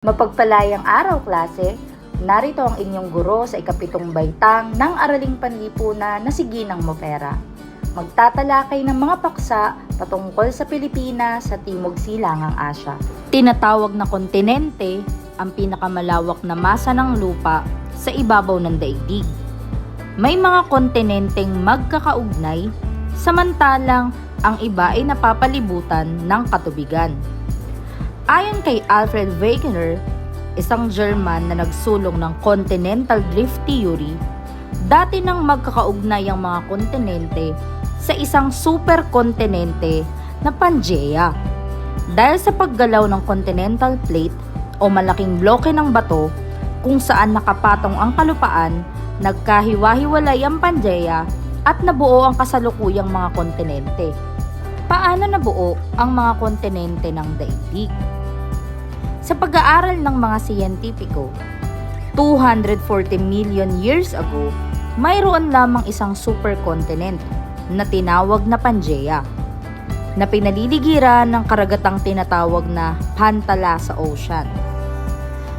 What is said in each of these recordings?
Mapagpalayang araw, klase. Narito ang inyong guro sa ikapitong baitang ng Araling Panlipunan na si Ginang Mopera. Magtatalakay ng mga paksa patungkol sa Pilipinas sa Timog Silangang Asya. Tinatawag na kontinente ang pinakamalawak na masa ng lupa sa ibabaw ng daigdig. May mga kontinenteng magkakaugnay, samantalang ang iba ay napapalibutan ng katubigan. Ayon kay Alfred Wegener, isang German na nagsulong ng Continental Drift Theory, dati nang magkakaugnay ang mga kontinente sa isang superkontinente na Pangea. Dahil sa paggalaw ng continental plate o malaking bloke ng bato kung saan nakapatong ang kalupaan, nagkahiwa-hiwalay ang Pangea at nabuo ang kasalukuyang mga kontinente. Paano nabuo ang mga kontinente ng daigdig? Sa pag-aaral ng mga siyentipiko, 240 million years ago, mayroon lamang isang supercontinent na tinawag na Pangea na pinaliligiran ng karagatang tinatawag na Pantala sa Ocean.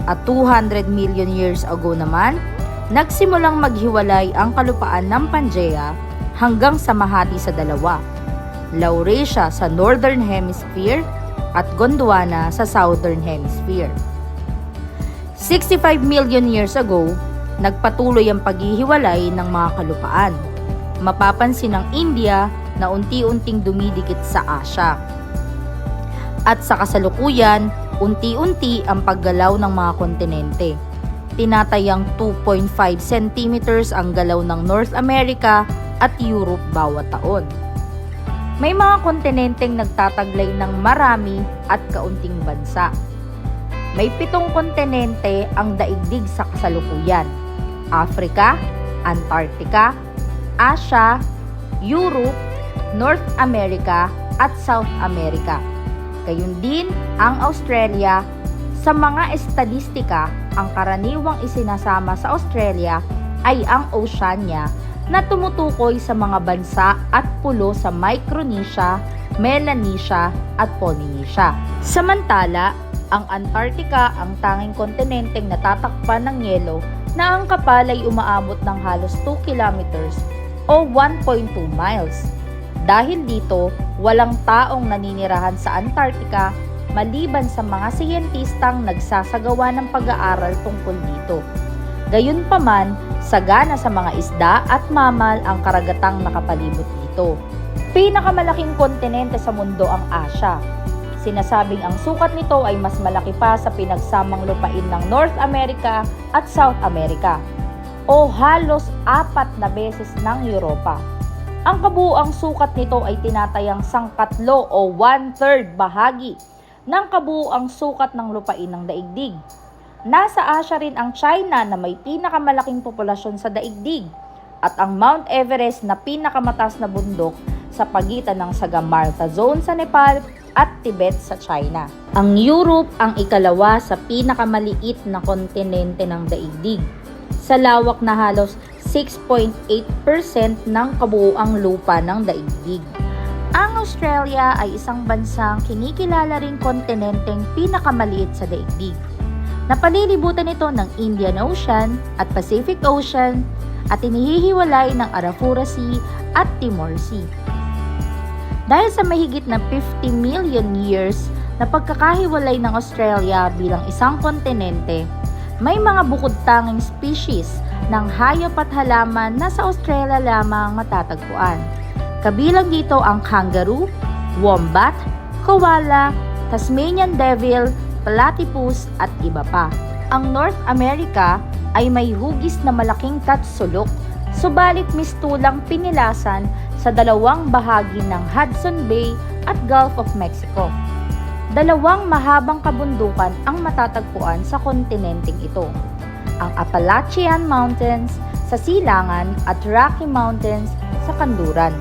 At 200 million years ago naman, nagsimulang maghiwalay ang kalupaan ng Pangea hanggang sa mahati sa dalawa. Laurasia sa Northern Hemisphere at Gondwana sa Southern Hemisphere. 65 million years ago, nagpatuloy ang paghihiwalay ng mga kalupaan. Mapapansin ng India na unti-unting dumidikit sa Asya. At sa kasalukuyan, unti-unti ang paggalaw ng mga kontinente. Tinatayang 2.5 centimeters ang galaw ng North America at Europe bawat taon. May mga kontinenteng nagtataglay ng marami at kaunting bansa. May pitong kontinente ang daigdig sa kasalukuyan. Africa, Antarctica, Asia, Europe, North America at South America. Gayun din ang Australia. Sa mga estadistika, ang karaniwang isinasama sa Australia ay ang Oceania na tumutukoy sa mga bansa at pulo sa Micronesia, Melanesia at Polynesia. Samantala, ang Antarctica ang tanging kontinenteng natatakpan ng yelo na ang kapal ay umaabot ng halos 2 kilometers o 1.2 miles. Dahil dito, walang taong naninirahan sa Antarctica maliban sa mga siyentistang nagsasagawa ng pag-aaral tungkol dito. Gayunpaman, sagana sa mga isda at mamal ang karagatang nakapalibot dito. Pinakamalaking kontinente sa mundo ang Asya. Sinasabing ang sukat nito ay mas malaki pa sa pinagsamang lupain ng North America at South America o halos apat na beses ng Europa. Ang kabuuang sukat nito ay tinatayang sangkatlo o one-third bahagi ng kabuuang sukat ng lupain ng daigdig. Nasa Asya rin ang China na may pinakamalaking populasyon sa daigdig at ang Mount Everest na pinakamataas na bundok sa pagitan ng Sagamartha Zone sa Nepal at Tibet sa China. Ang Europe ang ikalawa sa pinakamaliit na kontinente ng daigdig sa lawak na halos 6.8% ng kabuuang lupa ng daigdig. Ang Australia ay isang bansang kinikilala ring kontinenteng pinakamaliit sa daigdig. Napalilibutan ito ng Indian Ocean at Pacific Ocean at inihihiwalay ng Arafura Sea at Timor Sea. Dahil sa mahigit na 50 million years na pagkakahiwalay ng Australia bilang isang kontinente, may mga bukod tanging species ng hayop at halaman na sa Australia lamang matatagpuan. Kabilang dito ang kangaroo, wombat, koala, Tasmanian devil, platypus at iba pa. Ang North America ay may hugis na malaking katsulok, subalit mistulang pinilasan sa dalawang bahagi ng Hudson Bay at Gulf of Mexico. Dalawang mahabang kabundukan ang matatagpuan sa kontinenteng ito. Ang Appalachian Mountains sa silangan at Rocky Mountains sa kanluran.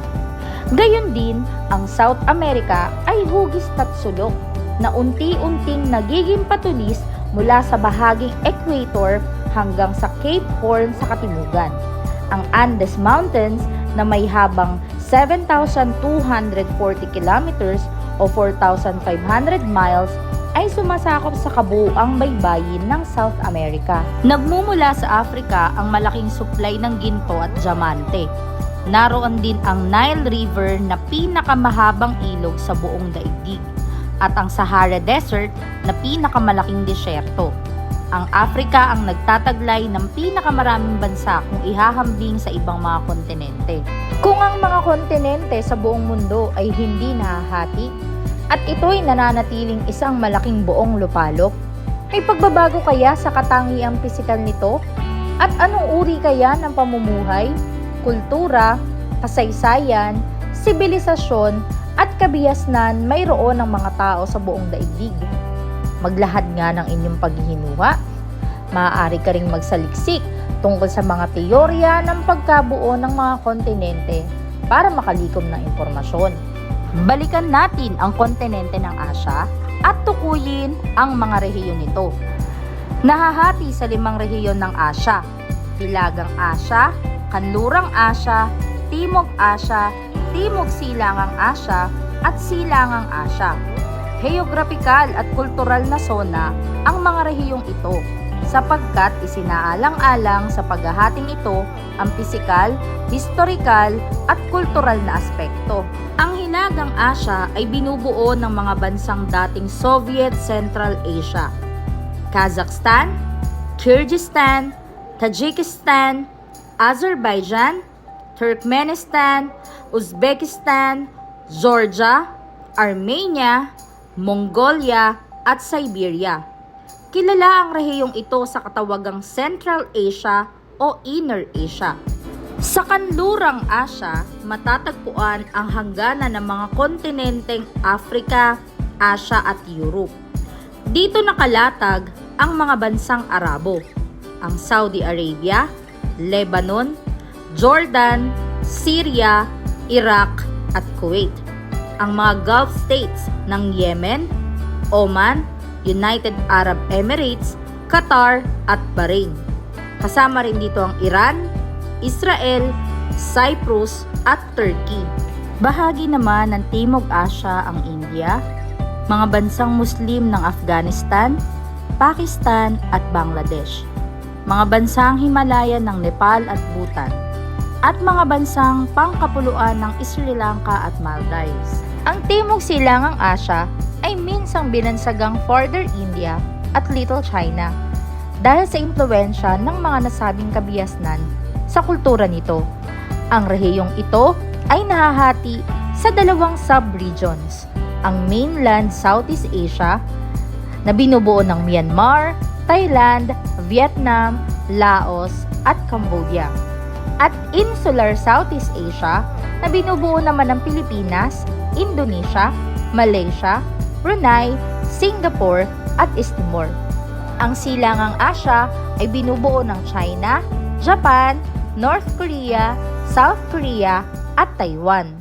Gayon din, ang South America ay hugis tatsulok na unti-unting nagiging patulis mula sa bahaging equator hanggang sa Cape Horn sa katimugan. Ang Andes Mountains na may habang 7,240 kilometers o 4,500 miles ay sumasakop sa kabuuang baybayin ng South America. Nagmumula sa Africa ang malaking supply ng ginto at diamante. Naroon din ang Nile River na pinakamahabang ilog sa buong daigdig at ang Sahara Desert na pinakamalaking disyerto. Ang Africa ang nagtataglay ng pinakamaraming bansa kung ihahambing sa ibang mga kontinente. Kung ang mga kontinente sa buong mundo ay hindi nahahati at ito'y nananatiling isang malaking buong lupalop, may pagbabago kaya sa katangiang pisikal nito? At anong uri kaya ng pamumuhay, kultura, kasaysayan, sibilisasyon at kabihasnan mayroon ng mga tao sa buong daigdig? Maglahad nga ng inyong paghihinuha. Maaari ka ring magsaliksik tungkol sa mga teorya ng pagkabuo ng mga kontinente para makalikom ng impormasyon. Balikan natin ang kontinente ng Asya at tukuyin ang mga rehiyon nito. Nahahati sa limang rehiyon ng Asya, Hilagang Asya, Kanlurang Asya, Timog Asya, Timog Silangang Asya, at Silangang Asya. Geographical at kultural na zona ang mga rehiyong ito sapagkat isinaalang-alang sa paghahating ito ang pisikal, historikal at kultural na aspekto. Ang Hilagang Asya ay binubuo ng mga bansang dating Soviet Central Asia, Kazakhstan, Kyrgyzstan, Tajikistan, Azerbaijan, Turkmenistan, Uzbekistan, Georgia, Armenia, Mongolia at Siberia. Kilala ang rehiyong ito sa katawagang Central Asia o Inner Asia. Sa kanlurang Asya, matatagpuan ang hangganan ng mga kontinenteng Africa, Asia at Europe. Dito nakalatag ang mga bansang Arabo, ang Saudi Arabia, Lebanon, Jordan, Syria, Iraq at Kuwait. Ang mga Gulf states ng Yemen, Oman, United Arab Emirates, Qatar at Bahrain. Kasama rin dito ang Iran, Israel, Cyprus at Turkey. Bahagi naman ng Timog Asya ang India, mga bansang Muslim ng Afghanistan, Pakistan at Bangladesh, mga bansang Himalaya ng Nepal at Bhutan, at mga bansang pangkapuluan ng Sri Lanka at Maldives. Ang Timog Silangang Asya ay minsang binansagang Further India at Little China dahil sa impluensya ng mga nasabing kabihasnan sa kultura nito. Ang rehiyong ito ay nahahati sa dalawang sub-regions, ang mainland Southeast Asia na binubuo ng Myanmar, Thailand, Vietnam, Laos at Cambodia at insular Southeast Asia na binubuo naman ng Pilipinas, Indonesia, Malaysia, Brunei, Singapore at East Timor. Ang silangang Asya ay binubuo ng China, Japan, North Korea, South Korea at Taiwan.